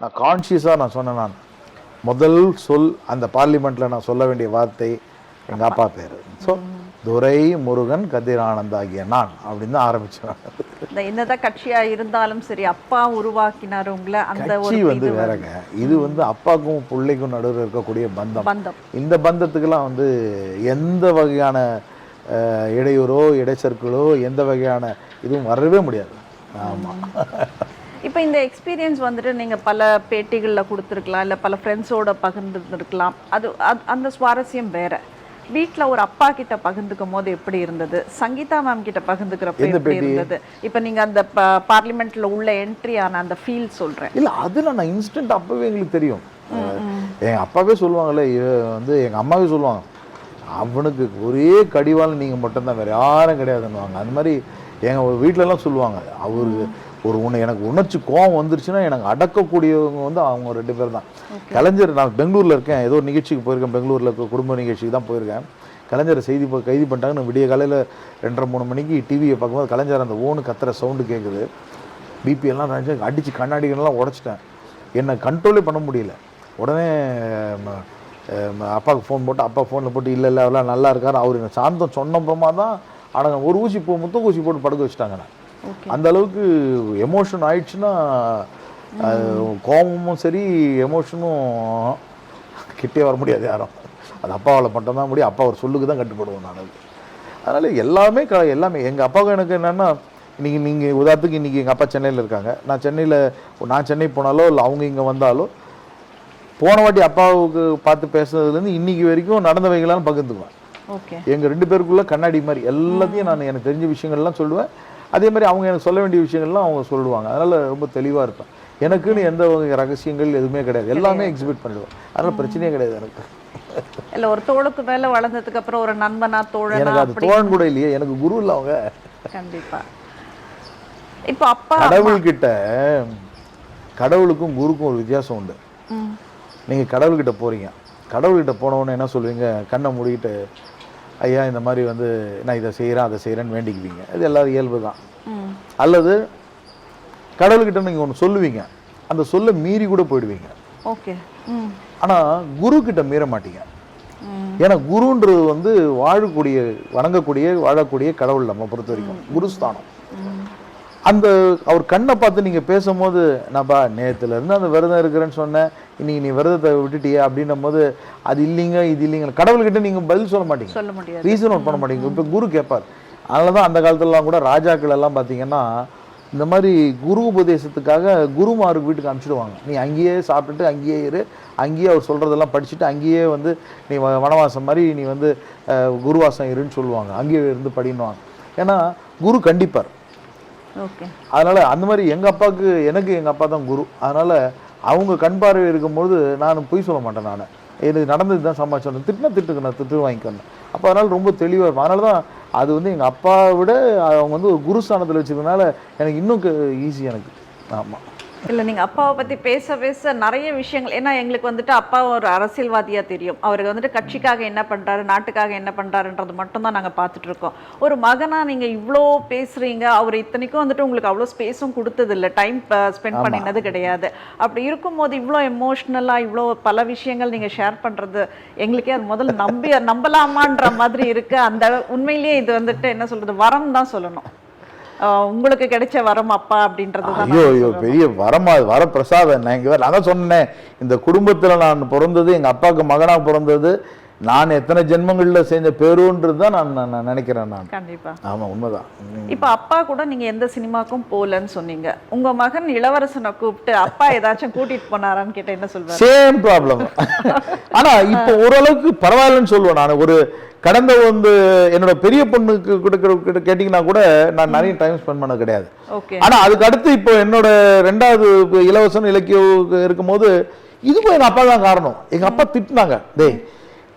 நான் கான்ஷியஸாக நான் சொன்னேன் நான். முதல் சொல் அந்த பார்லிமெண்ட்டில் நான் சொல்ல வேண்டிய வார்த்தை எங்கள் அப்பா பேர். ஸோ துரை முருகன் கதிரானந்த் ஆகிய நான் அப்படின்னு தான் ஆரம்பிச்சேன் இந்த என்னதான் கட்சியா இருந்தாலும் சரி அப்பா உருவாக்கினார் உங்களை அந்த கட்சி வந்து வேறங்க. இது வந்து அப்பாவுக்கும் பிள்ளைக்கும் நடுவில் இருக்கக்கூடிய பந்தம். பந்தம். இந்த பந்தத்துக்கெல்லாம் வந்து எந்த வகையான இடையூறோ இடைச்சற்களோ எந்த வகையான இதுவும் வரவே முடியாது. ஆமாம் இப்போ இந்த எக்ஸ்பீரியன்ஸ் வந்துட்டு நீங்க பல பேட்டிகள்ல கொடுத்துருக்கலாம் இல்ல பல ஃப்ரெண்ட்ஸோட பகிர்ந்துருக்கலாம் அது அது- அந்த சுவாரஸ்யம் வேற. வீட்ல ஒரு அப்பா கிட்ட பகிர்ந்துக்கும் போது எப்படி இருந்தது? சங்கீதா மேம் கிட்ட பகிர்ந்துக்கிறப்ப எப்படி? இருந்தது? இப்போ நீங்க அந்த பார்லிமெண்ட்ல உள்ள என்ட்ரி ஆன அந்த ஃபீல் சொல்றேன். இல்லை அதில் நான் இன்ஸ்டன்ட் அப்போவே எங்களுக்கு தெரியும். எங்கள் அப்பாவே சொல்லுவாங்கல்ல வந்து எங்கள் அம்மாவே சொல்லுவாங்க அவனுக்கு ஒரே கடிவாளம் நீங்கள் மட்டும்தான் வேறு யாரும் கிடையாதுன்னுவாங்க. அந்த மாதிரி எங்கள் வீட்டிலலாம் சொல்லுவாங்க. அவருக்கு ஒரு உன்னை எனக்கு உணர்ச்சி கோவம் வந்துருச்சுன்னா எனக்கு அடக்கக்கூடியவங்க வந்து அவங்க ரெண்டு பேர் தான். கலைஞர் நான் பெங்களூரில் இருக்கேன். ஏதோ ஒரு நிகழ்ச்சிக்கு போயிருக்கேன். பெங்களூரில் இருக்க குடும்ப நிகழ்ச்சிக்கு தான் போயிருக்கேன். கலைஞரை செய்தி ப- கைது பண்ணிட்டாங்கன்னு விடிய காலையில் ரெண்டரை மூணு மணிக்கு டிவியை பார்க்கும்போது கலைஞர் அந்த ஓனு கத்துற சவுண்டு கேட்குது பிபி எல்லாம் நினச்சி அடித்து கண்ணாடிகள்லாம் உடச்சிட்டேன். என்னை கண்ட்ரோலே பண்ண முடியல. உடனே அப்பாவுக்கு ஃபோன் போட்டு அப்பா ஃபோனில் போட்டு இல்லை இல்லை அவெல்லாம் நல்லா இருக்காரு. அவர் என்ன சாந்தம் சொன்னப்புறமா தான் அடங்க ஒரு ஊசி போ முத்த ஊசி போட்டு படுக்க வச்சுட்டாங்க நான் அந்த அளவுக்கு எமோஷன் ஆயிடுச்சுன்னா கோபமும் சரி எமோஷனும் கிட்டே வர முடியாது யாரும். அது அப்பாவால் மட்டும்தான் முடியும். அப்பா ஒரு சொல்லுக்கு தான் கட்டுப்படுவோம் நான். அது அதனால் எல்லாமே க எல்லாமே எங்கள் அப்பாவுக்கு எனக்கு என்னென்னா இன்றைக்கி நீங்கள் உதாரணத்துக்கு இன்றைக்கி எங்கள் அப்பா சென்னையில் இருக்காங்க. நான் சென்னையில் நான் சென்னை போனாலோ இல்லை அவங்க இங்கே வந்தாலோ போன வாட்டி அப்பாவுக்கு பார்த்து பேசுனதுலேருந்து இன்னைக்கு வரைக்கும் நடந்தவைகளாம் பகிர்ந்துக்குவேன். ஓகே எங்கள் ரெண்டு பேருக்குள்ள கண்ணாடி மாதிரி எல்லாத்தையும் நான் எனக்கு தெரிஞ்ச விஷயங்கள்லாம் சொல்லுவேன். அதே மாதிரி அவங்க எனக்கு சொல்ல வேண்டிய விஷயங்கள்லாம் அவங்க சொல்லுவாங்க. அதனால் ரொம்ப தெளிவாக இருப்பேன் எனக்குன்னு எந்த வகை ரகசியங்கள் எதுவுமே கிடையாது. எல்லாமே எக்ஸிபிட் பண்ணிடுவேன் அதனால் பிரச்சனையே கிடையாது எனக்கு. இல்ல ஒரு தோளுக்கு மேல வளர்ந்ததுக்கு அப்புறம் ஒரு நண்பனா தோழனா எனக்கு அது தோழன் கூட இல்லையே. எனக்கு குரு இல்லை அவங்க. கண்டிப்பா. இப்போ அப்பா கடவுள்கிட்ட கடவுளுக்கும் குருக்கும் ஒரு வித்தியாசம் உண்டு. நீங்கள் கடவுள்கிட்ட போகிறீங்க கடவுள்கிட்ட போனவொன்னே என்ன சொல்லுவீங்க? கண்ணை மூடிட்டு ஐயா இந்த மாதிரி வந்து நான் இதை செய்கிறேன் அதை செய்கிறேன்னு வேண்டிக்குவீங்க இது எல்லாரும் இயல்பு தான். அல்லது கடவுள்கிட்ட நீங்கள் ஒன்று சொல்லுவீங்க. அந்த சொல்ல மீறி கூட போயிடுவீங்க. ஓகே. ஆனால் குரு கிட்ட மீற மாட்டீங்க. ஏன்னா குருன்றது வந்து வாழக்கூடிய வணங்கக்கூடிய வாழக்கூடிய கடவுள் நம்ம பொறுத்த வரைக்கும் குருஸ்தானம் அந்த அவர் கண்ணை பார்த்து நீங்கள் பேசும்போது நான்ப்பா நேத்துல இருந்து அந்த விரதம் இருக்கிறேன்னு சொன்னேன். இன்னைக்கு நீ விரதத்தை விட்டுட்டியே அப்படின்னும் போது அது இல்லைங்க இது இல்லைங்க கடவுள்கிட்ட நீங்கள் பதில் சொல்ல மாட்டீங்க. சொல்ல முடியாது. ரீசன் அவுட் பண்ண மாட்டேங்க. இப்போ குரு கேட்பார் அதனால தான் அந்த காலத்துலலாம் கூட ராஜாக்கள் எல்லாம் பார்த்தீங்கன்னா இந்த மாதிரி குரு உபதேசத்துக்காக குருமாருக்கு வீட்டுக்கு அனுப்பிச்சிடுவாங்க. நீ அங்கேயே சாப்பிட்டுட்டு அங்கேயே இரு. அங்கேயே அவர் சொல்கிறதெல்லாம் படிச்சுட்டு அங்கேயே வந்து நீ வ- வனவாசம் மாதிரி நீ வந்து குருவாசம் இருன்னு சொல்லுவாங்க. அங்கேயே இருந்து படின்னுவாங்க. ஏன்னா குரு கண்டிப்பார். அதனால் அந்த மாதிரி எங்கள் அப்பாவுக்கு எனக்கு எங்கள் அப்பா தான் குரு. அதனால் அவங்க கண் பார்வை இருக்கும்பொழுது நான் பொய் சொல்ல மாட்டேன் நான். எனக்கு நடந்தது தான் சமாச்சாரம். திட்டினா திட்டுக்கு நான் திட்டு வாங்கிக்கணும். அப்போ அதனால் ரொம்ப தெளிவாக இருக்கும் அதனால தான் அது வந்து எங்கள் அப்பாவை விட அவங்க வந்து ஒரு குரு ஸ்தானத்தில் வச்சுருக்கனால எனக்கு இன்னும் ஈஸி எனக்கு. ஆமாம் இல்ல நீங்க அப்பாவை பத்தி பேச பேச நிறைய விஷயங்கள். ஏன்னா எங்களுக்கு வந்துட்டு அப்பா ஒரு அரசியல்வாதியா தெரியும். அவருக்கு வந்துட்டு கட்சிக்காக என்ன பண்றாரு நாட்டுக்காக என்ன பண்றாருன்றது மட்டும் தான் நாங்க பார்த்துட்டு இருக்கோம். ஒரு மகனா நீங்க இவ்வளோ பேசுறீங்க அவர் இத்தனைக்கும் வந்துட்டு உங்களுக்கு அவ்வளோ ஸ்பேஸும் கொடுத்தது இல்லை டைம் ஸ்பெண்ட் பண்ணினது கிடையாது. அப்படி இருக்கும்போது இவ்வளோ எமோஷ்னலா இவ்வளோ பல விஷயங்கள் நீங்க ஷேர் பண்றது எங்களுக்கே அது முதல்ல நம்பி நம்பலாமான்ற மாதிரி இருக்கு. அந்த உண்மையிலேயே இது வந்துட்டு என்ன சொல்றது வரம் தான் சொல்லணும். உங்களுக்கு கிடைச்ச வரம் அப்பா அப்படின்றது ஐயோ ஐயோ பெரிய வரமா வர பிரசாதம் நான் இங்கே நான் தான் சொன்னேன் இந்த குடும்பத்தில் நான் பிறந்தது எங்கள் அப்பாவுக்கு மகனாக பிறந்தது நான் எத்தனை ஜென்மங்களில் செஞ்ச பேருன்றது தான் நான் நான் நான் நினைக்கிறேன் நான். கண்டிப்பா. ஆமாம் உண்மைதான். இப்ப அப்பா கூட நீங்க எந்த சினிமாக்கும் போகலன்னு சொன்னீங்க. உங்க மகன் இளவரசனை கூப்பிட்டு அப்பா ஏதாச்சும் கூட்டிட்டு போனாரான்னு கேட்ட என்ன சொல்வாரு? சேம் ப்ராப்ளம் ஆனா இப்போ ஓரளவுக்கு பரவாயில்லன்னு சொல்லுவேன் நான். ஒரு கடந்த வந்து என்னோட பெரிய பொண்ணுக்கு கொடுக்குற கிட்ட கேட்டிங்கன்னா கூட நான் நிறைய டைம் ஸ்பெண்ட் பண்ண கிடையாது. ஓகே. ஆனா அதுக்கு அடுத்து இப்போ என்னோட ரெண்டாவது இலவசம் இலக்கியம் இருக்கும்போது இதுக்கும் எங்க அப்பா தான் காரணம். எங்க அப்பா திட்டினாங்க. டேய்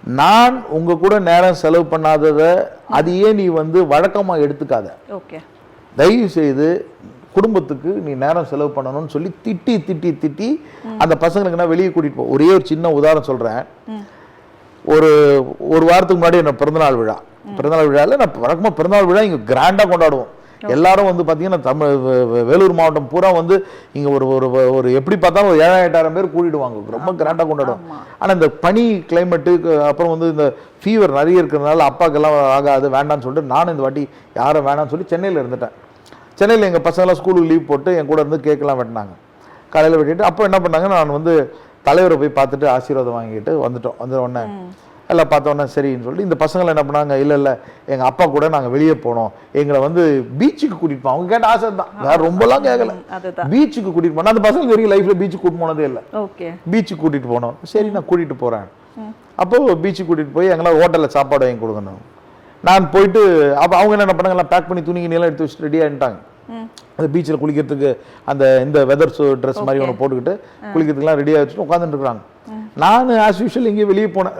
நான் உங்க கூட நேரம் செலவு பண்ணாததை அதையே நீ வந்து வழக்கமா எடுத்துக்காத. ஓகே. தயவு செய்து குடும்பத்துக்கு நீ நேரம் செலவு பண்ணணும்னு சொல்லி திட்டி திட்டி திட்டி அந்த பசங்களுக்கு நான் வெளியே கூட்டிட்டு போ. ஒரே ஒரு சின்ன உதாரணம் சொல்றேன். ஒரு ஒரு வாரத்துக்கு முன்னாடி என்ன பிறந்தநாள் விழா. பிறந்தநாள் விழாவில் நான் வழக்கமாக பிறந்தநாள் விழா இங்கே கிராண்டாக கொண்டாடுவோம். எல்லாரும் வந்து பார்த்தீங்கன்னா தமிழ் வேலூர் மாவட்டம் பூரா வந்து இங்கே ஒரு ஒரு ஒரு எப்படி பார்த்தாலும் ஒரு ஏழாயிரம் எட்டாயிரம் பேர் கூட்டிடுவாங்க ரொம்ப கிராண்டாக கொண்டாடுவோம் ஆனால் இந்த பனி கிளைமேட்டு அப்புறம் வந்து இந்த ஃபீவர் நிறைய இருக்கிறதுனால அப்பாக்கெல்லாம் ஆகாது வேண்டாம்னு சொல்லிட்டு நானும் இந்த வாட்டி யாரும் வேணாம்னு சொல்லி சென்னையில் இருந்துட்டேன். சென்னையில் எங்கள் பசங்களாம் ஸ்கூலுக்கு லீவ் போட்டு என் கூட இருந்து கேக்கெல்லாம் வெட்டினாங்க. காலையில் வெட்டிட்டு அப்போ என்ன பண்ணாங்க நான் வந்து தலைவரை போய் பார்த்துட்டு ஆசீர்வாதம் வாங்கிட்டு வந்துட்டோம். வந்து உடனே எல்லாம் பார்த்த உடனே சரின்னு சொல்லிட்டு இந்த பசங்களை என்ன பண்ணாங்க? இல்லை இல்லை எங்கள் அப்பா கூட நாங்கள் வெளியே போனோம். எங்களை வந்து பீச்சுக்கு கூட்டிட்டு போவோம் அவங்க கேட்ட ஆசை தான் வேற ரொம்பலாம் கேட்கல பீச்சுக்கு கூட்டிட்டு போனோம். அந்த பசங்க வரைக்கும் லைஃப்ல பீச்சுக்கு கூட்டிட்டு போனதே இல்லை. ஓகே. பீச்சுக்கு கூட்டிட்டு போனோம். சரி நான் கூட்டிட்டு போறேன். அப்போ பீச்சுக்கு கூட்டிட்டு போய் எங்களால் ஹோட்டலில் சாப்பாடு வாங்கி கொடுக்கணும். நான் போயிட்டு அப்போ அவங்க என்ன பண்ணாங்க? எல்லாம் பேக் பண்ணி துணி எல்லாம் எடுத்து வச்சுட்டு ரெடி ஆகிட்டாங்க அந்த பீச்சில் குளிக்கிறதுக்கு அந்த இந்த வெதர் ட்ரெஸ் மாதிரி ஒன்று போட்டுக்கிட்டு குளிக்கிறதுக்குலாம் ரெடியாக வச்சுட்டு உட்காந்துட்டு இருக்காங்க நான் ஆஸ் யூஷுவல் இங்கே வெளியே போனேன்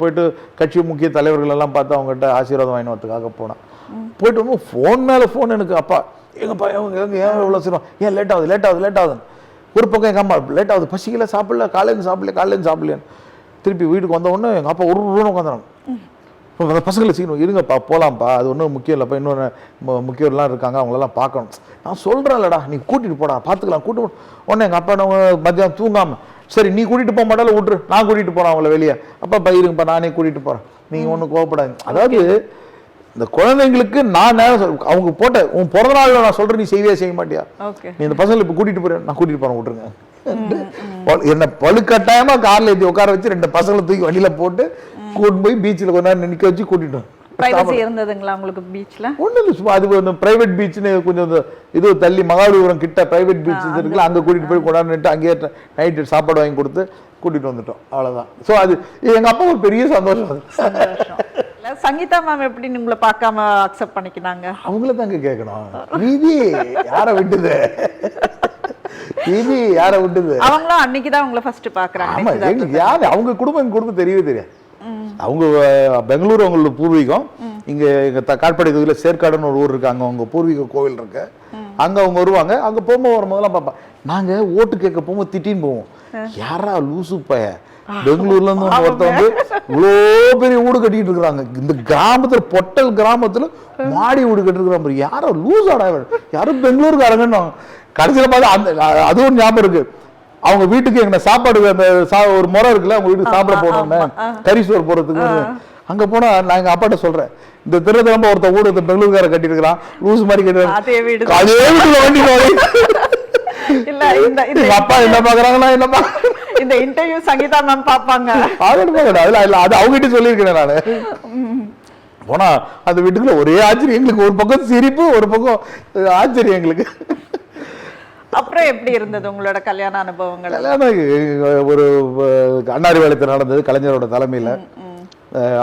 போயிட்டு கட்சி முக்கிய தலைவர்கள் எல்லாம் பார்த்து அவங்ககிட்ட ஆசீர்வாதம் வாங்கி வரதுக்காக போனேன். போயிட்டு வந்து ஃபோன் மேலே ஃபோன் எனக்கு. அப்பா எங்கப்பா எங்க எங்க ஏன் இவ்வளோ சீரம் ஏன் லேட் ஆகுது லேட் ஆகுது லேட் ஆகுதுன்னு. ஒரு பக்கம் எங்கள் அம்மா லேட் ஆகுது பசிக்கல சாப்பிடல காலையில சாப்பிடல காலையில சாப்பிடலையான்னு. திருப்பி வீட்டுக்கு வந்த உடனே எங்கள் அப்பா ஒரு ரூபா உட்காந்துறாங்க இப்போ அந்த பசங்களை சீக்கிரம் இருங்கப்பா போகலாம்ப்பா அது ஒன்றும் முக்கியம் இல்லைப்பா. இன்னொன்று முக்கியம்லாம் இருக்காங்க அவங்களெல்லாம் பார்க்கணும். நான் சொல்கிறேன்லடா நீ கூட்டிகிட்டு போடா பார்த்துக்கலாம். கூட்டு உடனே எங்கள் அப்பா என்ன மத்தியானம் தூங்காமல் சரி நீ கூட்டிகிட்டு போக மாட்டாலும் விட்ரு நான் கூட்டிகிட்டு போகிறேன் அவங்கள வெளியே. அப்பாப்பா இருங்கப்பா நானே கூட்டிகிட்டு போகிறேன் நீங்கள் ஒன்றும் கோவப்படாது அதாவது இந்த குழந்தைங்களுக்கு நான் நேரம் அவங்க போட்ட உன் பிறந்த நாளில் நான் சொல்கிறேன் நீ செய்வியா செய்ய மாட்டியா? நீ இந்த பசங்களை இப்போ கூட்டிட்டு போறேன் நான் கூட்டிட்டு போறேன் விட்டுருங்க. ப- என்ன பழுக்கட்டாயமா கார்ல ஏத்தி உட்கார வச்சு ரெண்டு பசங்களை தூக்கி வண்டியில போட்டு கூட்டு போய் பீச்சில் கொஞ்ச நேரம் நிக்க வச்சு கூட்டிட்டு பிரைவசி இருந்ததுங்களா உங்களுக்கு பீச்ல ஒன்றும் இல்லை சும்மா அது பிரைவேட் பீச்னு கொஞ்சம் இது தள்ளி மகாபலிபுரம் கிட்ட பிரைவேட் பீச் இருக்குல்ல அங்கே கூட்டிட்டு போய் கொண்டாந்துட்டு அங்கேயே நைட்டு சாப்பாடு வாங்கி கொடுத்து கூட்டிட்டு வந்துட்டோம். அவ்வளவுதான். ஸோ அது அப்பா ஒரு பெரிய சந்தோஷம் அது. சங்கீதா மேம் எப்படி உங்களை பார்க்காம அக்செப்ட் பண்ணிக்கினாங்க? அவங்கள தாங்க கேட்கணும் விதி யாரை விட்டுது? விதி யாரை விட்டுது? அவங்களும் அன்னைக்கு தான் உங்களை ஃபர்ஸ்ட் பாக்குறாங்க ஆமா எங்களுக்கு யாரு? அவங்க குடும்பம் எங்க குடும்பம் தெரியவே தெரியாது. அவங்க பெங்களூர் அவங்களோட பூர்வீகம். இங்க எங்க த- காட்பாடி தொகுதியில சேர்க்காடுன்னு ஒரு ஊர் இருக்கு அங்க அவங்க பூர்வீக கோவில் இருக்கு. அங்க அவங்க வருவாங்க. அங்க போகும்போது வரும்போதெல்லாம் பார்ப்பா. நாங்க ஓட்டு கேட்க போகும்போது திட்டின்னு போவோம். யாரா லூசு பைய? பெங்களூர்ல இருந்து வந்து ஒருத்தன் வந்து இவ்வளோ பெரிய வீடு கட்டிட்டு இருக்கிறாங்க இந்த கிராமத்துல பொட்டல் கிராமத்துல மாடி வீடு கட்டிருக்கிறான் பாரு. யாரோ லூசாடா இவன்? யாரும் பெங்களூருக்காரங்கன்னு கடைசியில பார்த்தா அந்த அதுவும் ஞாபகம் இருக்கு. அவங்க வீட்டுக்கு எங்க சாப்பாடு அந்த சா- ஒரு முறை இருக்குல்ல அவங்க வீட்டுக்கு சாப்பிட போனோம்னு கறி சோறு போறதுக்கு அங்க போனா நான் எங்க அப்பாட்ட சொல்றேன் இந்த திருத்தலம்ப ஒருத்த வீடு இந்த பெங்களூர்கார கட்டிருக்கிறான் லூஸ் மாதிரி கட்டி அதே வீடு அதே வீட்டுல வண்டி அப்பா என்ன பாக்குறாங்களா என்ன பா இந்த இன்டர்வியூ சங்கீதா மேம் பாப்பாங்க. அது அவங்ககிட்ட சொல்லியிருக்கேன் நானு. போனா அந்த வீட்டுக்குள்ள ஒரே ஆச்சரியம். எங்களுக்கு ஒரு பக்கம் சிரிப்பு ஒரு பக்கம் ஆச்சரியம் எங்களுக்கு. அப்புறம் எப்படி இருந்தது உங்களோட கல்யாண அனுபவங்கள்? கல்யாணம் ஒரு அஹ், அன்னாரி வேலைத்து நடந்தது கலைஞரோட தலைமையில்.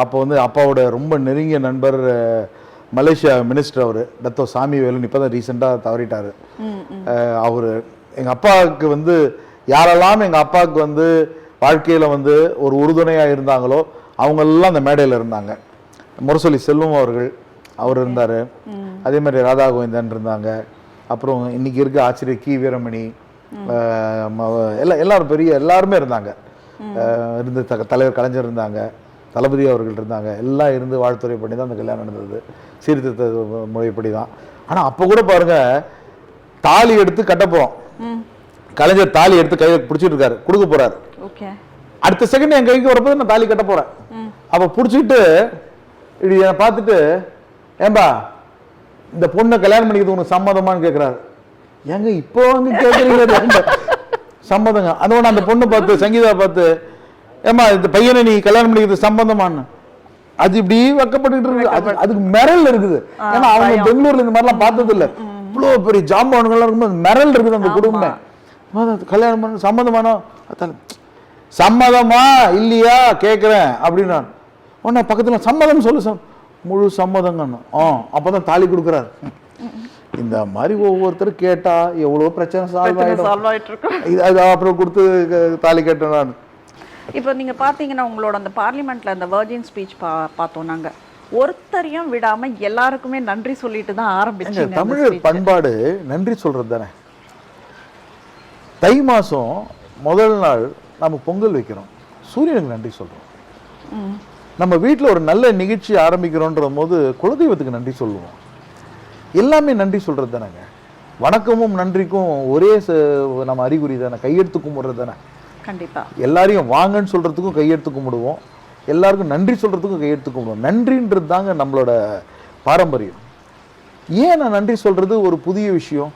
அப்போ வந்து அப்பாவோட ரொம்ப நெருங்கிய நண்பர் மலேசியா மினிஸ்டர் அவர் டத்தோ சாமி வேலுன்னு இப்போ தான் ரீசெண்டாக தவறிட்டார் அவர் எங்கள் அப்பாவுக்கு வந்து யாரெல்லாம் எங்கள் அப்பாவுக்கு வந்து வாழ்க்கையில் வந்து ஒரு உறுதுணையாக இருந்தாங்களோ அவங்கெல்லாம் அந்த மேடையில் இருந்தாங்க. முரசொலி செல்வம் அவர்கள் அவர் இருந்தார். அதே மாதிரி ராதா கோவிந்தன் இருந்தாங்க. அப்புறம் இன்னைக்கு இருக்க ஆசிரியர் கி வீரமணி எல்லா எல்லாரும் பெரிய எல்லாருமே இருந்தாங்க. இருந்து த- தலைவர் கலைஞர் இருந்தாங்க தளபதி அவர்கள் இருந்தாங்க எல்லாம் இருந்து வாழ்த்துறை பண்ணி தான் அந்த கல்யாணம் நடந்தது. சீர்திருத்த முறைப்படி தான் ஆனால் அப்போ கூட பாருங்க தாலி எடுத்து கட்ட போகிறோம் கலைஞர் தாலி எடுத்து கையில் பிடிச்சிட்டு இருக்காரு கொடுக்க போறாரு. ஓகே. அடுத்த செகண்ட் என் கைக்கு வரப்போ நான் தாலி கட்ட போறேன். அப்ப புடிச்சிட்டு இப்படி என்னை பார்த்துட்டு ஏம்பா இந்த பொண்ணை கல்யாணம் பண்ணிக்கிறது உனக்கு சம்மதமான்னு கேக்குறாரு. ஏங்க இப்போ வந்து என்ன? சம்மதங்க. அதோட அந்த பொண்ணு பார்த்து சங்கீதா பார்த்து ஏம்மா இந்த பையனை நீ கல்யாணம் பண்ணிக்கிறது சம்பந்தமான்னு அது இப்படி வைக்கப்பட்டுட்டு இருக்கு. அது- அதுக்கு மிரல் இருக்குது. ஏன்னா அவங்க பெங்களூர்ல இந்த மாதிரிலாம் பார்த்தது இல்ல இவ்வளோ பெரிய ஜாம்பவான்கள்லாம் இருக்கும்போது மிரல் இருக்குது அந்த குடும்பம். கல்யாணம் பண்ண சம்மதமானோ? அதான் சம்மதமா இல்லையா? கேட்குறேன் அப்படின்னு நான் உடனே பக்கத்துல சம்மதம் சொல்லு சார். முழு சம்மதங்கன்னு. ஆ அப்பதான் தாலி கொடுக்குறாரு. இந்த மாதிரி ஒவ்வொருத்தர் கேட்டா எவ்வளோ பிரச்சனை சால்வ் இருக்கும் இது அது அப்புறம் கொடுத்து தாலி கேட்டேன் நான் இப்போ நீங்க பாத்தீங்கன்னா உங்களோட அந்த பார்லிமெண்ட்ல அந்த வர்ஜின் ஸ்பீச் பா பார்த்தோம் நாங்க. ஒருத்தரையும் விடாம எல்லாருக்குமே நன்றி சொல்லிட்டு தான் அந்த தமிழர். பண்பாடு நன்றி சொல்றது தானே? தை மாசம் முதல் நாள் நம்ம பொங்கல் வைக்கிறோம். சூரியனுக்கு நன்றி சொல்றோம். நம்ம வீட்டில் ஒரு நல்ல நிகழ்ச்சி ஆரம்பிக்கிறோன்ற போது குலதெய்வத்துக்கு நன்றி சொல்லுவோம். எல்லாமே நன்றி சொல்கிறது தானேங்க. வணக்கமும் நன்றிக்கும் ஒரே நம்ம அறிகுறி தானே கையெடுத்து கும்பிட்றது தானே. கண்டிப்பா. எல்லாரையும் வாங்கன்னு சொல்கிறதுக்கும் கையெடுத்து கும்பிடுவோம். எல்லாருக்கும் நன்றி சொல்கிறதுக்கும் கையெடுத்து கும்பிடுவோம். நன்றின்றது தாங்க நம்மளோட பாரம்பரியம். ஏன் நான் நன்றி சொல்கிறது ஒரு புதிய விஷயம்?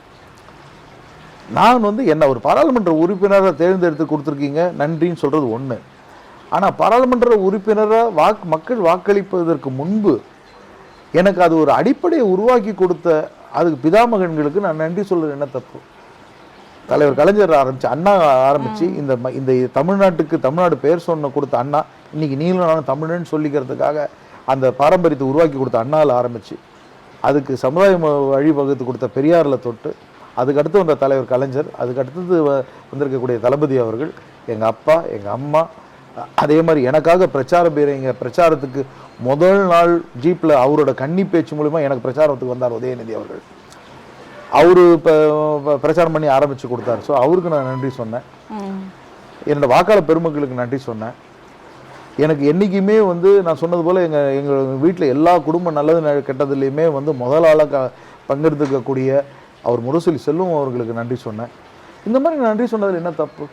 நான் வந்து என்ன ஒரு பாராளுமன்ற உறுப்பினரை தேர்ந்தெடுத்து கொடுத்துருக்கீங்க நன்றின்னு சொல்கிறது ஒன்று ஆனால் பாராளுமன்ற உறுப்பினராக வாக்கு மக்கள் வாக்களிப்பதற்கு முன்பு எனக்கு அது ஒரு அடிப்படையை உருவாக்கி கொடுத்த அதுக்கு பிதாமகன்களுக்கு நான் நன்றி சொல்கிறது என்ன தப்பு? தலைவர் கலைஞர் ஆரம்பிச்சு அண்ணா ஆரம்பிச்சு இந்த ம- இந்த தமிழ்நாட்டுக்கு தமிழ்நாடு பெயர் சொன்ன கொடுத்த அண்ணா இன்னைக்கு நீங்களும் நானும் தமிழன்னு சொல்லிக்கிறதுக்காக அந்த பாரம்பரியத்தை உருவாக்கி கொடுத்த அண்ணாவில் ஆரம்பிச்சு அதுக்கு சமுதாயம் வழிவகுத்து கொடுத்த பெரியாரில் தொட்டு அதுக்கு அடுத்து வந்த தலைவர் கலைஞர் அதுக்கு அடுத்தது வ- வந்திருக்கக்கூடிய தளபதி அவர்கள் எங்கள் அப்பா எங்கள் அம்மா அதே மாதிரி எனக்காக பிரச்சார பேரைங்க பிரச்சாரத்துக்கு முதல் நாள் ஜீப்பில் அவரோட கன்னி பேச்சு மூலிமா எனக்கு பிரச்சாரத்துக்கு வந்தார் உதயநிதி அவர்கள். அவரு இப்போ பிரச்சாரம் பண்ணி ஆரம்பிச்சு கொடுத்தாரு. ஸோ அவருக்கு நான் நன்றி சொன்னேன். என்னோடய என்னோட வாக்காளர் பெருமக்களுக்கு நன்றி சொன்னேன். எனக்கு என்றைக்குமே வந்து நான் சொன்னது போல் எங்கள் எங்கள் வீட்டில் எல்லா குடும்ப நல்லது ந- கெட்டதுலேயுமே வந்து முதல் ஆளாக க பங்கெடுத்துக்கக்கூடிய அவர் முரசொலி செல்வம் அவர்களுக்கு நன்றி சொன்னேன். இந்த மாதிரி நன்றி சொன்னதில் என்ன தப்பு?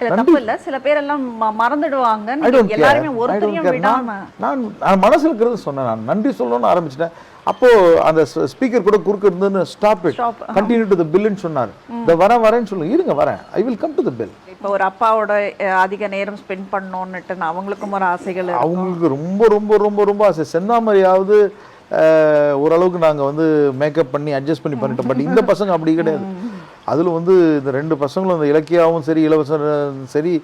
தப்பு இல்ல சில பேர் எல்லாம் மறந்துடுவாங்க. எல்லாருமே ஒருத்தரையும். விடாம. நான் நான் மனசுல இருக்கிறது சொன்னேன். நான் நன்றி சொல்லணும்னு ஆரம்பிச்சிட்டேன். அப்போ அந்த ஸ்பீக்கர் கூட குறுக்க இருந்துன்னு stop it. Continue to the பில்லுன்னு சொன்னார். இந்த வரேன் வரேன்னு சொல்லுங்க இருங்க வரேன். I will come to the bill இப்போ ஒரு அப்பாவோட அதிக நேரம் ஸ்பெண்ட் பண்ணணும்னுட்டு அவங்களுக்கும் ஒரு ஆசைகள். அவங்களுக்கு ரொம்ப ரொம்ப ரொம்ப ரொம்ப ஆசை. செந்தாமரையாவது ஓரளவுக்கு நாங்கள் வந்து மேக்கப் பண்ணி அட்ஜஸ்ட் பண்ணி பண்ணிட்டோம். பட் இந்த பசங்க அப்படி கிடையாது. அதில் வந்து இந்த ரெண்டு பசங்களும் இந்த இலக்கியாவும் சரி இலவசம் சரி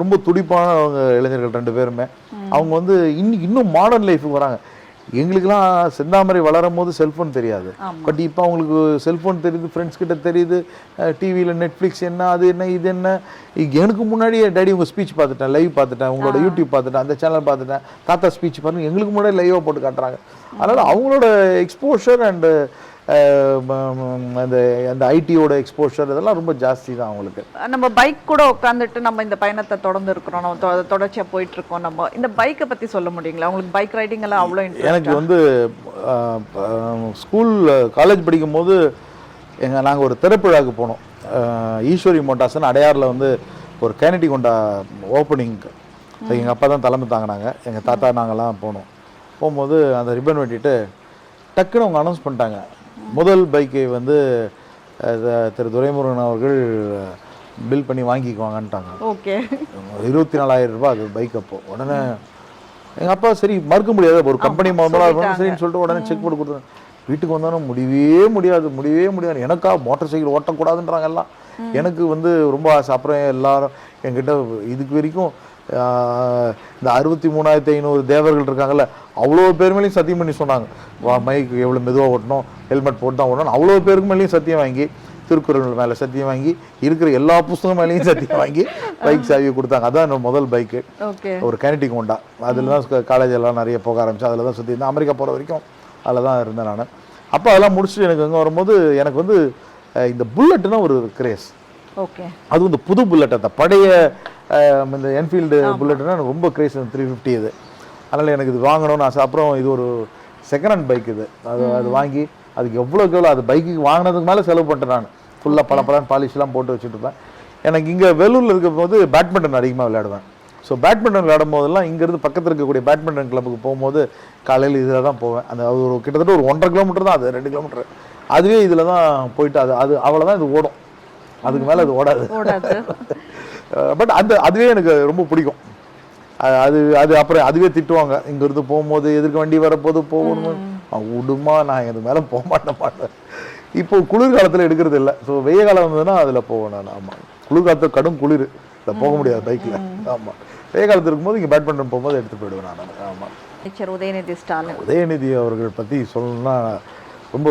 ரொம்ப துடிப்பான அவங்க இளைஞர்கள் ரெண்டு பேருமே. அவங்க வந்து இன்னைக்கு இன்னும் மாடர்ன் லைஃபுக்கு வராங்க. எங்களுக்கெல்லாம் செந்தாமரை வளரும் போது செல்ஃபோன் தெரியாது. பட் இப்போ அவங்களுக்கு செல்ஃபோன் தெரியுது ஃப்ரெண்ட்ஸ் கிட்ட தெரியுது டிவியில் நெட்ஃப்ளிக்ஸ் என்ன அது என்ன இது என்ன. எனக்கு முன்னாடியே டேடி உங்கள் ஸ்பீச் பார்த்துட்டேன் லைவ் பார்த்துட்டேன் உங்களோட யூடியூப் பார்த்துட்டேன் அந்த சேனல் பார்த்துட்டேன் தாத்தா ஸ்பீச் பாருங்க எங்களுக்கு முன்னாடி லைவாக போட்டு காட்டுறாங்க. அதனால் அவங்களோட எக்ஸ்போஷர் அண்டு அந்த அந்த ஐடியோட எக்ஸ்போஷர் இதெல்லாம் ரொம்ப ஜாஸ்தி தான் அவங்களுக்கு. நம்ம பைக் கூட உட்காந்துட்டு நம்ம இந்த பயணத்தை தொடர்ந்து இருக்கிறோம். நம்ம தொ- தொடர்ச்சியா போயிட்டு இருக்கோம் நம்ம இந்த பைக்கை பத்தி சொல்ல முடியுங்களா? உங்களுக்கு பைக் ரைடிங் எல்லாம் அவ்வளோ எனக்கு வந்து ஸ்கூல் காலேஜ் படிக்கும்போது எங்கள் நாங்கள் ஒரு திறப்புழாக்கு போனோம். ஈஸ்வரி மோட்டார்ஸ்னு அடையாரில் வந்து ஒரு கேனடி கொண்டா ஓப்பனிங்க்கு எங்கள் அப்பா தான் தலைமை தாங்கினாங்க. எங்கள் தாத்தா நாங்கள்லாம் போனோம். போகும்போது அந்த ரிப்பன் வெட்டிட்டு டக்குன்னு அவங்க அனௌன்ஸ் பண்ணிட்டாங்க. முதல் பைக்கை வந்து திரு துரைமுருகன் அவர்கள் பில் பண்ணி வாங்கிக்குவாங்கன்ட்டாங்க. ஓகே. இருபத்தி நாலாயிரம் ரூபாய் அது பைக் அப்போ. உடனே எங்க அப்பா சரி மறுக்க முடியாது ஒரு கம்பெனி முதல்ல இருக்கணும் சரின்னு சொல்லிட்டு உடனே செக் போட்டு கொடுத்தாங்க வீட்டுக்கு வந்தாலும் முடியவே முடியாது முடியவே முடியாது. எனக்கா மோட்டார் சைக்கிள் ஓட்டக்கூடாதுன்றாங்க எல்லாம். எனக்கு வந்து ரொம்ப ஆசை. அப்புறம் எல்லாரும் என்கிட்ட இதுக்கு வரைக்கும் இந்த அறுபத்தி மூணாயிரத்தி ஐநூறு தேவர்கள் இருக்காங்கல்ல அவ்வளோ பேர் மேலேயும் சத்தியம் பண்ணி சொன்னாங்க. வா மைக் எவ்வளோ மெதுவாக ஓட்டணும் ஹெல்மெட் போட்டு தான் ஓட்டணும் அவ்வளோ பேருக்கு மேலேயும் சத்தியம் வாங்கி திருக்குறள் மேலே சத்தியம் வாங்கி இருக்கிற எல்லா புஸ்தகம் மேலேயும் சத்தியம் வாங்கி பைக் சாவியை கொடுத்தாங்க. அதான் என்னோட முதல் பைக்கு ஒரு கினட்டிக் ஹோண்டா அதில் தான் காலேஜ் எல்லாம் நிறைய போக ஆரம்பிச்சு அதில் தான் சுற்றி இருந்தேன். அமெரிக்கா போகிற வரைக்கும் அதில் தான் இருந்தேன் நான். அப்போ அதெல்லாம் முடிச்சுட்டு எனக்கு இங்கே வரும்போது எனக்கு வந்து இந்த புல்லட்டுனா ஒரு கிரேஸ் ஓகே. அதுவும் இந்த புது புல்லட் அந்த பழைய இந்த என்ஃபீல்டு புல்லட்னா எனக்கு ரொம்ப கிரேஸ் த்ரீ ஃபிஃப்டி இது. அதனால் எனக்கு இது வாங்கணும்னு ஆசை. அப்புறம் இது ஒரு செகண்ட் ஹேண்ட் பைக் இது. அது அது வாங்கி அதுக்கு எவ்வளோக்கு எவ்வளோ அது பைக்குக்கு வாங்கினதுக்கு மேலே செலவு பண்ணிட்டேன் நான். ஃபுல்லாக பல பலன் பாலிஷ்லாம் போட்டு வச்சுட்டு இருப்பேன். எனக்கு இங்கே வெள்ளூரில் இருக்கும் போது பேட்மிண்டன் அதிகமாக விளையாடுவேன். ஸோ பேட்மிண்டன் விளையாடும் போதெல்லாம் இங்கேருந்து பக்கத்தில் இருக்கக்கூடிய பேட்மிண்டன் கிளப்புக்கு போகும்போது காலையில் இதில் தான் போவேன். அந்த அது ஒரு கிட்டத்தட்ட ஒரு ஒன்றரை கிலோமீட்டர் தான் அது ரெண்டு கிலோமீட்டர் அதுவே இதில் தான் போயிட்டு அது அது அவ்வளோதான் இது ஓடும். அதுக்கு மேலே அது ஓடாது. பட் அந்த அதுவே எனக்கு ரொம்ப பிடிக்கும். அது அது அப்புறம் அதுவே திட்டுவாங்க. இங்கேருந்து போகும்போது எதிர்க்க வண்டி வரப்போது போகணும் விடுமா நான் இது மேலே போக மாட்டேன் மாட்டேன். இப்போ குளிர்காலத்தில் எடுக்கிறது இல்லை. ஸோ வெய்ய காலம் வந்ததுன்னா அதில் போவேன் நான். ஆமாம் குளிர்காலத்தில் கடும் குளிர். இதில் போக முடியாது பைக்கில் ஆமாம் வெய்ய காலத்தில் இருக்கும்போது இங்கே பேட்மிண்டன் போகும்போது எடுத்து போயிடுவேன் நான் ஆமாம் உதயநிதி ஸ்டாலின். உதயநிதி அவர்கள் பற்றி சொல்லணும்னா ரொம்ப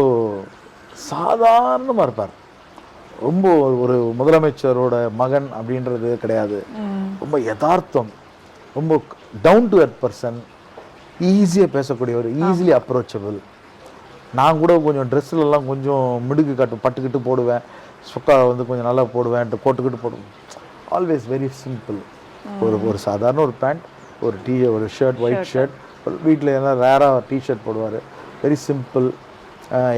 சாதாரணமாக இருப்பார். ரொம்ப ஒரு முதலமைச்சரோட மகன் அப்படின்றது கிடையாது. ரொம்ப யதார்த்தம். ரொம்ப டவுன் டு எர்த் பர்சன் ஈஸியாக பேசக்கூடியவர். ஈஸிலி அப்ரோச்சபிள் நான் கூட கொஞ்சம் ட்ரெஸ்லலாம் கொஞ்சம் மிடுக்கு காட்டு பட்டுக்கிட்டு போடுவேன். சொக்கா வந்து கொஞ்சம் நல்லா போடுவேன். போட்டுக்கிட்டு போடுவேன். ஆல்வேஸ் வெரி சிம்பிள் ஒரு ஒரு சாதாரண ஒரு பேண்ட் ஒரு டீ ஒரு ஷர்ட் ஒயிட் ஷர்ட் வீட்டில் எல்லாம் ரேராக டிஷர்ட் போடுவார். வெரி சிம்பிள்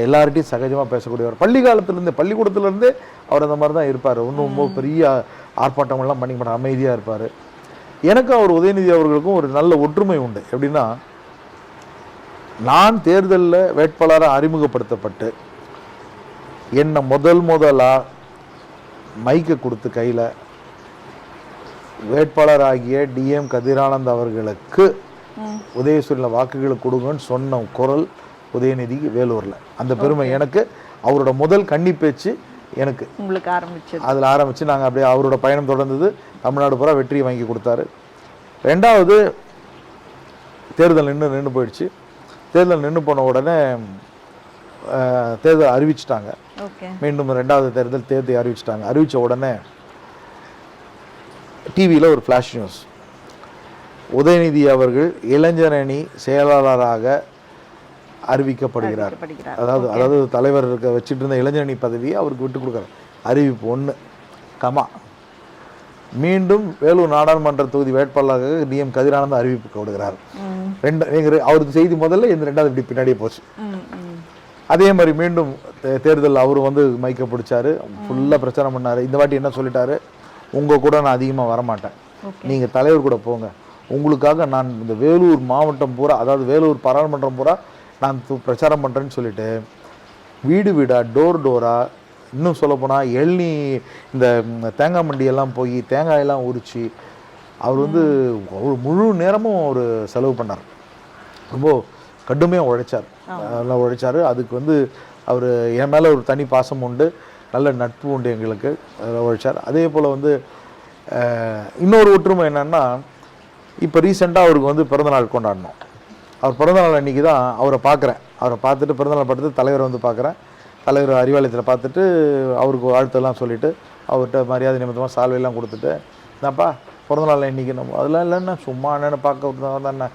எல்லார்கிட்டையும் சகஜமாக பேசக்கூடியவர். பள்ளி காலத்துலேருந்தே பள்ளிக்கூடத்துலேருந்தே அவர் அந்த மாதிரி தான் இருப்பார். ஒன்றும் ரொம்ப பெரிய ஆர்ப்பாட்டங்கள்லாம் பண்ணிக்க மாட்டார் அமைதியாக இருப்பார். எனக்கு அவர் உதயநிதி அவர்களுக்கும் ஒரு நல்ல ஒற்றுமை உண்டு. எப்படின்னா நான் தேர்தலில் வேட்பாளராக அறிமுகப்படுத்தப்பட்டு என்னை முதல் முதலாக மைக்கை கொடுத்து கையில் வேட்பாளராகிய டிஎம் கதிரானந்த் அவர்களுக்கு உதயசூரில் வாக்குகளை கொடுங்கன்னு சொன்ன குரல் உதயநிதி வேலூரில். அந்த பெருமை எனக்கு அவரோட முதல் கன்னி பேச்சு எனக்கு. உங்களுக்கு ஆரம்பிச்சது. அதில் ஆரம்பித்து நாங்கள் அப்படியே அவரோட பயணம் தொடர்ந்தது. தமிழ்நாடு பூரா வெற்றியை வாங்கி கொடுத்தாரு. ரெண்டாவது தேர்தல் நின்று நின்று போயிடுச்சு. தேர்தல் நின்று போன உடனே தேர்தல் அறிவிச்சிட்டாங்க. மீண்டும் ரெண்டாவது தேர்தல் தேர்தலை அறிவிச்சிட்டாங்க. அறிவித்த உடனே டிவியில் ஒரு ஃப்ளாஷ் நியூஸ் உதயநிதி அவர்கள் இளைஞரணி செயலாளராக அறிவிக்கப்படுகிறார். அதாவது அதாவது தலைவர் இருக்க வச்சுட்டு இருந்த இளைஞரணி பதவியை அவருக்கு விட்டு கொடுக்குறாரு. அறிவிப்பு ஒன்று கமா. மீண்டும் வேலூர் நாடாளுமன்ற தொகுதி வேட்பாளராக டிஎம் கதிரானந்த் அறிவிப்பு கொடுக்கிறார் ம். ரெண்டு அவருக்கு செய்தி முதல்ல இந்த ரெண்டாவது இப்படி பின்னாடியே போச்சு. அதே மாதிரி மீண்டும் தேர்தல் அவர் வந்து மைக்க பிடிச்சாரு. ஃபுல்லாக பிரச்சாரம் பண்ணாரு. இந்த வாட்டி என்ன சொல்லிட்டாரு? உங்க கூட நான் அதிகமாக வரமாட்டேன். ஓகே. நீங்க தலைவர் கூட போங்க. உங்களுக்காக நான் இந்த வேலூர் மாவட்டம் பூரா அதாவது வேலூர் பாராளுமன்றம் பூரா நான் பிரச்சாரம் பண்றேன்னு சொல்லிட்டு வீடு வீடா டோர் டோரா இன்னும் சொல்லப்போனால் எள்நி இந்த தேங்காய் மண்டியெல்லாம் போய் தேங்காயெல்லாம் உரிச்சு அவர் வந்து ஒரு முழு நேரமும் அவர் செலவு பண்ணார். ரொம்ப கடுமையாக உழைச்சார். நல்லா உழைச்சார். அதுக்கு வந்து அவர் என் மேலே ஒரு தனி பாசம் உண்டு. நல்ல நட்பு உண்டு எங்களுக்கு. அதில் உழைச்சார். அதே போல் வந்து இன்னொரு ஒற்றுமை என்னன்னா இப்போ ரீசெண்டாக அவருக்கு வந்து பிறந்தநாள் கொண்டாடினோம். அவர் பிறந்தநாள் அன்றைக்கி தான் அவரை பார்க்குறேன். அவரை பார்த்துட்டு பிறந்தநாள் பார்த்துட்டு தலைவரை வந்து பார்க்குறேன். தலைவர் அறிவாலயத்தில் பார்த்துட்டு அவருக்கு வாழ்த்தெல்லாம் சொல்லிவிட்டு அவர்கிட்ட மரியாதை நிமித்தமாக சால்வையெல்லாம் கொடுத்துட்டு என்னப்பா பிறந்தநாள் இன்றைக்கி நம்ம அதெல்லாம் இல்லைன்னா சும்மா என்னென்னு பார்க்க தானே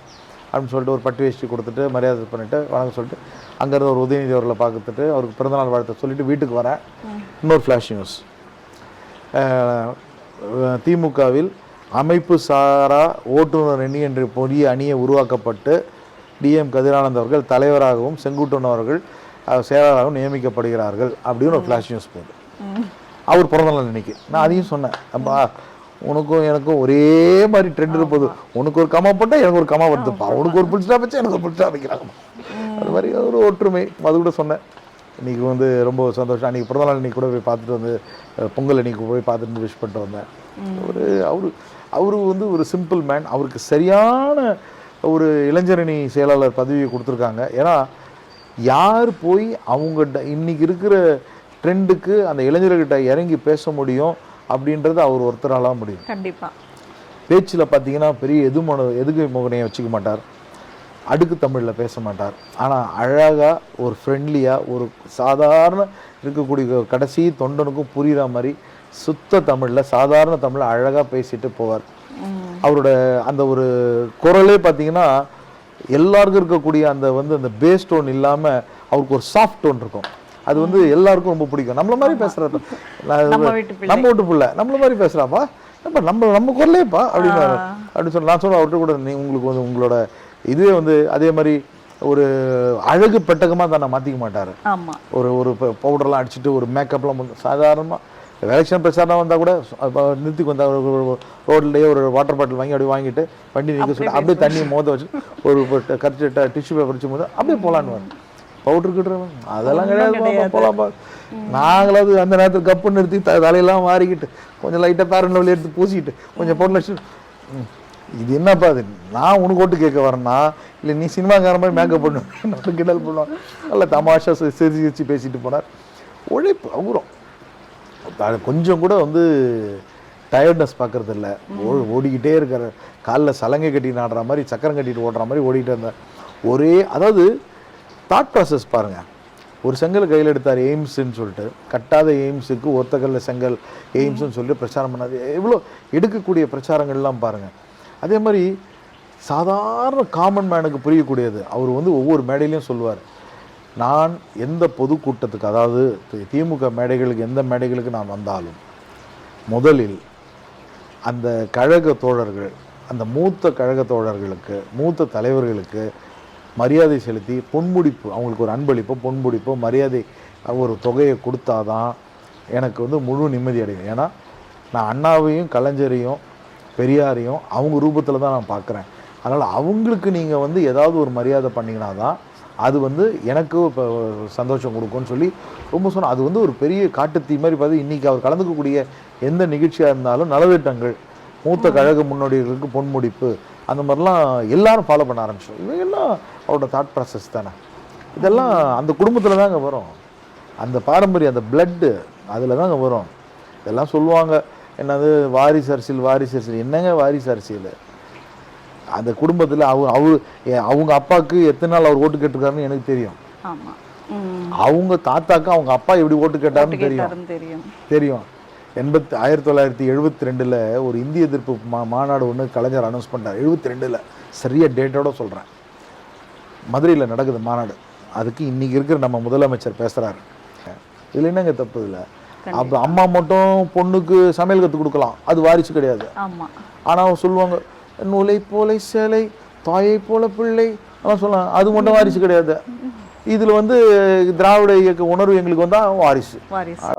அப்படின்னு சொல்லிட்டு ஒரு பட்டு வேஷ்டி கொடுத்துட்டு மரியாதை பண்ணிவிட்டு வணக்கம் சொல்லிட்டு அங்கேருந்து ஒரு உதயநிதி அவர்களை பார்த்துட்டு அவருக்கு பிறந்தநாள் வாழ்த்தை சொல்லிட்டு வீட்டுக்கு வரேன். இன்னொரு ஃப்ளாஷ் நியூஸ் திமுகவில் அமைப்பு சாரா ஓட்டுநர் அணி என்ற பொறிய அணியை உருவாக்கப்பட்டு டிஎம் கதிரானந்த் அவர்கள் தலைவராகவும் செங்குட்டுவன் அவர்கள் செயலாளராகவும் நியமிக்கப்படுகிறார்கள் அப்படின்னு ஒரு ஃப்ளாஷ் நியூஸ் போகுது. அவர் பிறந்தநாள் இன்னைக்கு நான் அதையும் சொன்னேன். அப்பா உனக்கும் எனக்கும் ஒரே மாதிரி ட்ரெண்ட் இருப்பது. உனக்கு ஒரு கமா போட்டால் எனக்கு ஒரு கமா வருதுப்பா. உனக்கு ஒரு புடிச்சா வச்சா எனக்கு ஒரு புடிச்சா வைக்கிறாங்க அது மாதிரி ஒரு ஒற்றுமை. அது கூட சொன்னேன். இன்னைக்கு வந்து ரொம்ப சந்தோஷம். அன்றைக்கி பிறந்தநாள் இன்னைக்கு கூட போய் பார்த்துட்டு வந்து பொங்கல் அன்னைக்கு போய் பார்த்துட்டு விஷ் பண்ணிட்டு வந்தேன். ஒரு அவரு அவரு வந்து ஒரு சிம்பிள் மேன் அவருக்கு சரியான ஒரு இளைஞரணி செயலாளர் பதவியை கொடுத்துருக்காங்க. ஏன்னா யார் போய் அவங்க இன்னைக்கு இருக்கிற ட்ரெண்டுக்கு அந்த இளைஞர்கிட்ட இறங்கி பேச முடியும் அப்படின்றது அவர் ஒருத்தரால முடியும். கண்டிப்பா. பேச்சில் பார்த்தீங்கன்னா பெரிய எதுமன எதுகை முகனையை வச்சுக்க மாட்டார்? அடுக்கு தமிழில் பேச மாட்டார். ஆனால் அழகாக ஒரு ஃப்ரெண்ட்லியாக ஒரு சாதாரண இருக்கக்கூடிய கடைசி தொண்டனுக்கும் புரிகிற மாதிரி சுத்த தமிழில் சாதாரண தமிழில் அழகாக பேசிட்டு போவார். அவரோட அந்த ஒரு குரலே பார்த்தீங்கன்னா எல்லாருக்கும் இருக்கக்கூடிய அந்த வந்து அந்த பேஸ் டோன் இல்லாமல் அவருக்கு ஒரு சாஃப்ட் டோன் இருக்கும். அது வந்து எல்லாருக்கும் ரொம்ப பிடிக்கும். நம்மள மாதிரி பேசுறது நம்ம வீட்டு பிள்ளை. நம்மள மாதிரி பேசுறாப்பா? நம்ம நம்ம நம்ம குரலேப்பா? அப்படின்னு அப்படின்னு சொல்லி நான் சொல்ல அவர்கிட்ட கூட நீ உங்களுக்கு வந்து உங்களோட இதுவே வந்து அதே மாதிரி ஒரு அழகு பெட்டகமாக தானே மாற்றிக்க மாட்டார். ஒரு ஒரு பவுடர்லாம் அடிச்சுட்டு ஒரு மேக்கப்லாம் சாதாரணமாக எலெக்ஷன் பிரச்சாரம் வந்தால் கூட நிறுத்திக்கு வந்தா ஒரு ரோட்லேயே ஒரு வாட்டர் பாட்டில் வாங்கி அப்படியே வாங்கிட்டு வண்டி நிற்க சொல்லி அப்படியே தண்ணியை மோத வச்சு ஒரு கரிச்சு டிஷ்யூ பேப்பர் வச்சு மோத அப்படியே போகலான்னு பவுடர் கிட்டுறவன். அதெல்லாம் கிடையாது போகலாம்ப்பா நாங்களாவது அந்த நேரத்தில் கப்பு நிறுத்தி தலையெல்லாம் மாறிக்கிட்டு கொஞ்சம் லைட்டாக பேரன் லெவலில் எடுத்து பூசிக்கிட்டு கொஞ்சம் பொருள் வச்சு ம், இது என்னப்பா அது நான் உனக்கு ஓட்டு கேட்க வரேன்னா இல்லை நீ சினிமாக்கார மாதிரி மேக்கப் பண்ணு. நான் கிண்டல் பண்ணுவான். நல்ல தமாஷா சிரிச்சு சிரிச்சு பேசிட்டு போனார். உழைப்பு அவரும் கொஞ்சம் கூட வந்து டயர்ட்னஸ் பார்க்கறது இல்லை ஓ ஓடிக்கிட்டே இருக்கிற காலில் சலங்கை கட்டி நாடுற மாதிரி சக்கரம் கட்டிட்டு ஓடுற மாதிரி ஓடிக்கிட்டே இருந்தார் ஒரே அதாவது தாட் ப்ராசஸ் பாருங்கள் ஒரு செங்கல் கையில் எடுத்தார் எய்ம்ஸுன்னு சொல்லிட்டு கட்டாத எய்ம்ஸுக்கு ஒத்தக்கல்ல செங்கல் எய்ம்ஸ்னு சொல்லிட்டு பிரச்சாரம் பண்ணாது எவ்வளோ எடுக்கக்கூடிய பிரச்சாரங்கள்லாம் பாருங்கள் அதே மாதிரி சாதாரண காமன் மேனுக்கு புரியக்கூடியது. அவர் வந்து ஒவ்வொரு மேடையிலையும் சொல்லுவார். நான் எந்த பொதுக்கூட்டத்துக்கு அதாவது தி- திமுக மேடைகளுக்கு எந்த மேடைகளுக்கு நான் வந்தாலும் முதலில் அந்த கழக தோழர்கள் அந்த மூத்த கழக தோழர்களுக்கு மூத்த தலைவர்களுக்கு மரியாதை செலுத்தி பொன்முடிப்பு அவங்களுக்கு ஒரு அன்பளிப்போ பொன்முடிப்போ மரியாதை ஒரு தொகையை கொடுத்தாதான் எனக்கு வந்து முழு நிம்மதி அடையும். ஏன்னா நான் அண்ணாவையும் கலைஞரையும் பெரியாரையும் அவங்க ரூபத்தில் தான் நான் பார்க்குறேன் அதனால் அவங்களுக்கு நீங்கள் வந்து ஏதாவது ஒரு மரியாதை பண்ணிங்கன்னா தான் அது வந்து எனக்கு இப்போ சந்தோஷம் கொடுக்கும்னு சொல்லி ரொம்ப சொன்னோம் அது வந்து ஒரு பெரிய காட்டுத்தீ மாதிரி பார்த்து இன்றைக்கி அவர் கலந்துக்கக்கூடிய எந்த நிகழ்ச்சியாக இருந்தாலும் நலத்திட்டங்கள் மூத்த கழக முன்னோடிகளுக்கு பொன்முடிப்பு அந்த மாதிரிலாம் எல்லாரும் ஃபாலோ பண்ண ஆரம்பிச்சோம் இவையெல்லாம் அவரோட தாட் ப்ராசஸ் தானே. இதெல்லாம் அந்த குடும்பத்தில் தாங்க வரும். அந்த பாரம்பரியம் அந்த பிளட்டு அதில் தாங்க வரும். இதெல்லாம் சொல்லுவாங்க. என்னது வாரிசு அரசியல் வாரிசு அரசியல். என்னங்க வாரிசு அரசியல்? அந்த குடும்பத்தில் அவர் அவர் அவங்க அப்பாவுக்கு எத்தனை நாள் அவர் ஓட்டு கேட்டிருக்காருன்னு எனக்கு தெரியும். அவங்க தாத்தாக்கு அவங்க அப்பா எப்படி ஓட்டு கேட்டாருன்னு தெரியும். தெரியும். எண்பத்தி ஆயிரத்தி தொள்ளாயிரத்தி எழுபத்தி ரெண்டில் ஒரு இந்திய எதிர்ப்பு மா மாநாடு ஒன்று கலைஞர் அனௌன்ஸ் பண்ணார். எழுபத்தி ரெண்டில் சரியாக டேட்டோட சொல்கிறேன் மதுரையில் நடக்குது மாநாடு. அதுக்கு இன்றைக்கி இருக்கிற நம்ம முதலமைச்சர் பேசுகிறாரு இதில் என்னங்க தப்பு இல்லை அப்போ அம்மா மட்டும் பொண்ணுக்கு சமையல் கற்றுக் கொடுக்கலாம். அது வாரிசு கிடையாது. ஆனால் சொல்லுவாங்க நூலை போலை சேலை தாயை போல பிள்ளை. அதெல்லாம் சொல்லலாம் அது மட்டும் வாரிசு கிடையாது. இதில் வந்து திராவிட இயக்க உணர்வு எங்களுக்கு வந்தால் வாரிசு. வாரிசு.